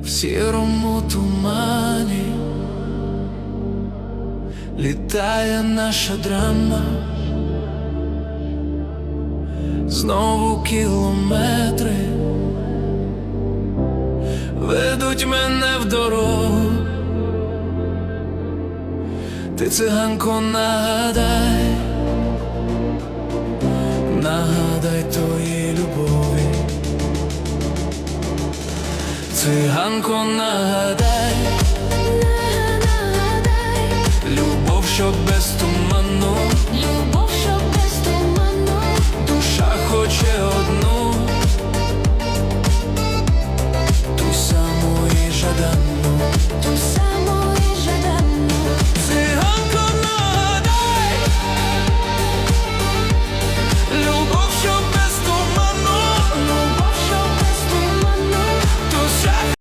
в сірому тумані літає наша драма, знову кілометри ведуть мене в дорогу. Ти циганко нагадай, нагадай тої любові. Циганко нагадай, любов, що без